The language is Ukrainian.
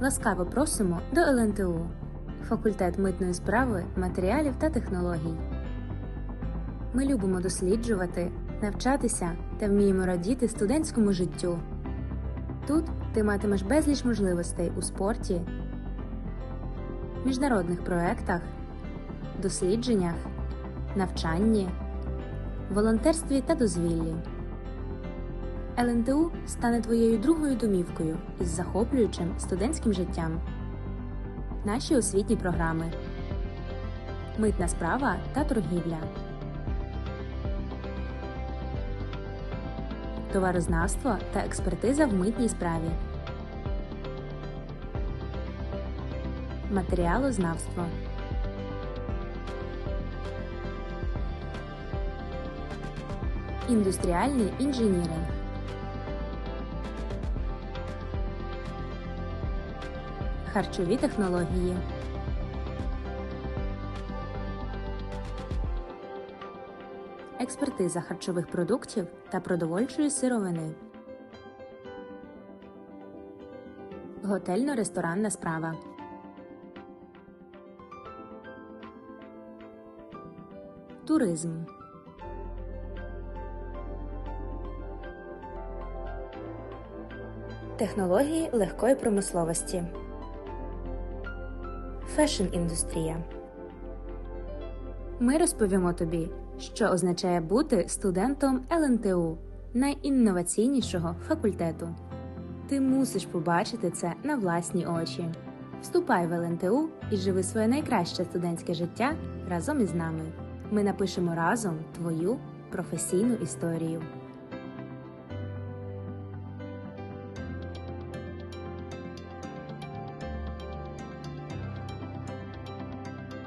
Ласкаво просимо до ЛНТУ, факультет митної справи, матеріалів та технологій. Ми любимо досліджувати, навчатися та вміємо радіти студентському життю. Тут ти матимеш безліч можливостей у спорті, міжнародних проєктах, дослідженнях, навчанні, волонтерстві та дозвіллі. ЛНТУ стане твоєю другою домівкою із захоплюючим студентським життям. Наші освітні програми Митна справа та торгівля. Товарознавство та експертиза в митній справі. Матеріалознавство. Індустріальний інженіринг. Харчові технології. Експертиза харчових продуктів та продовольчої сировини. Готельно-ресторанна справа. Туризм. Технології легкої промисловості. Фешн-індустрія. Ми розповімо тобі, що означає бути студентом ЛНТУ, найінноваційнішого факультету. Ти мусиш побачити це на власні очі. Вступай в ЛНТУ і живи своє найкраще студентське життя разом із нами. Ми напишемо разом твою професійну історію.